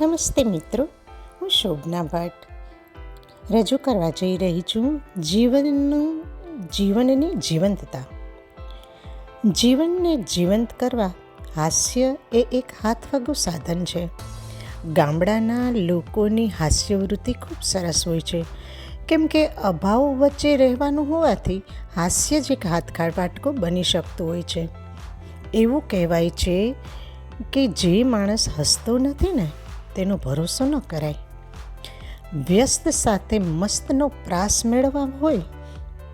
નમસ્તે મિત્રો, હું શોભના ભટ્ટ. રજૂ કરવા જઈ રહી છું જીવનનું, જીવનની જીવંતતા. જીવનને જીવંત કરવા હાસ્ય એ એક હાથવગું સાધન છે. ગામડાના લોકોની હાસ્યવૃત્તિ ખૂબ સરસ હોય છે. કેમ કે અભાવ વચ્ચે રહેવાનું હોવાથી હાસ્ય જ એક હાથખાળ વાટકો બની શકતું હોય છે. એવું કહેવાય છે કે જે માણસ હસતો નથી ને તેનો ભરોસો ન કરાય. વ્યસ્ત સાથે મસ્તનો પ્રાસ મેળવવા હોય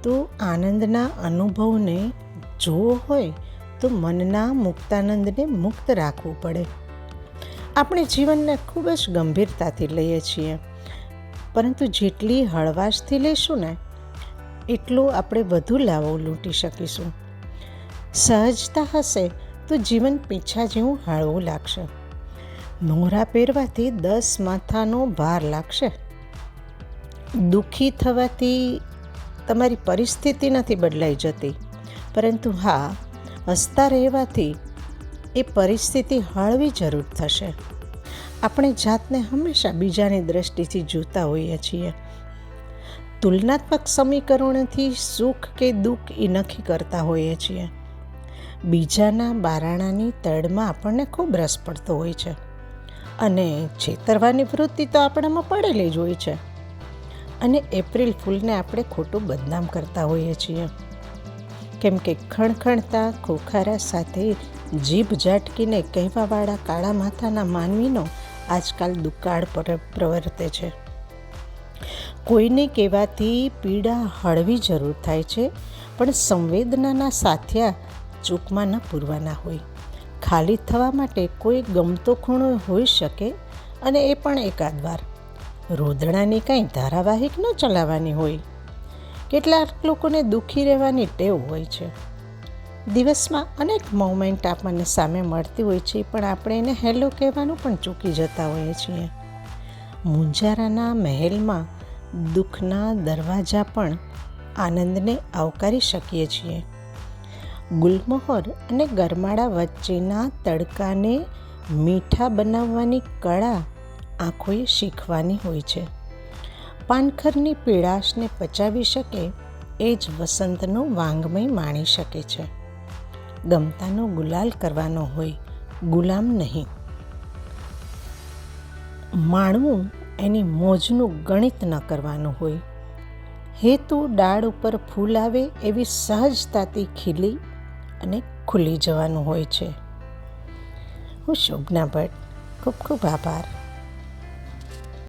તો આનંદના અનુભવને જોવો હોય તો મનના મુક્તાનંદને મુક્ત રાખવું પડે. આપણે જીવનને ખૂબ જ ગંભીરતાથી લઈએ છીએ. પરંતુ જેટલી હળવાશથી લેશું ને, એટલું આપણે વધુ લાવો લૂંટી શકીશું. સહજતા હશે તો જીવન પીછા જેવું હળવું લાગશે. નોરા પહેરવાથી દસ માથાનો ભાર લાગશે. દુઃખી થવાથી તમારી પરિસ્થિતિ નથી બદલાઈ જતી. પરંતુ હા, હસતા રહેવાથી એ પરિસ્થિતિ હળવી જરૂર થશે. આપણે જાતને હંમેશા બીજાની દ્રષ્ટિથી જોતા હોઈએ છીએ. તુલનાત્મક સમીકરણોથી સુખ કે દુઃખ એ નક્કી કરતા હોઈએ છીએ. બીજાના બારાણાની તળમાં આપણને ખૂબ રસ પડતો હોય છે. અને છેતરવાની વૃત્તિ તો આપણામાં પડેલી જ હોય છે. અને એપ્રિલ ફૂલને આપણે ખોટું બદનામ કરતા હોઈએ છીએ. કેમ કે ખણખણતા, ખોખારા સાથે જીભ ઝાટકીને કહેવાવાળા કાળા માથાના માનવીનો આજકાલ દુકાળ પર પ્રવર્તે છે. કોઈને કહેવાથી પીડા હળવી જરૂર થાય છે, પણ સંવેદનાના સાથિયા ચૂકમાં ન પૂરવાના હોય. ખાલી થવા માટે કોઈ ગમતો ખૂણો હોઈ શકે અને એ પણ એકાદ વાર રોદણાની કાંઈ ધારાવાહિક ન ચલાવવાની હોય. કેટલાક લોકોને દુઃખી રહેવાની ટેવ હોય છે. દિવસમાં અનેક મોમેન્ટ આપણને સામે મળતી હોય છે, પણ આપણે એને હેલો કહેવાનું પણ ચૂકી જતા હોઈએ છીએ. મુંજારાના મહેલમાં દુઃખના દરવાજા પણ આનંદને આવકારી શકીએ છીએ. ગુલમોહર અને ગરમાળા વચ્ચેના તડકાને મીઠા બનાવવાની કળા આંખોએ શીખવાની હોય છે. પાનખરની પીળાશને પચાવી શકે એ જ વસંતનો વાંગમય માણી શકે છે. ગમતાનો ગુલાલ કરવાનો હોય ગુલામ નહીં. માણવું એની મોજનું ગણિત ન કરવાનું હોય. હેતુ ડાળ ઉપર ફૂલ આવે એવી સહજતાથી ખીલી અને ખુલી જવાનું હોય છે. હું શોભના ભટ્ટ. ખૂબ ખૂબ આભાર.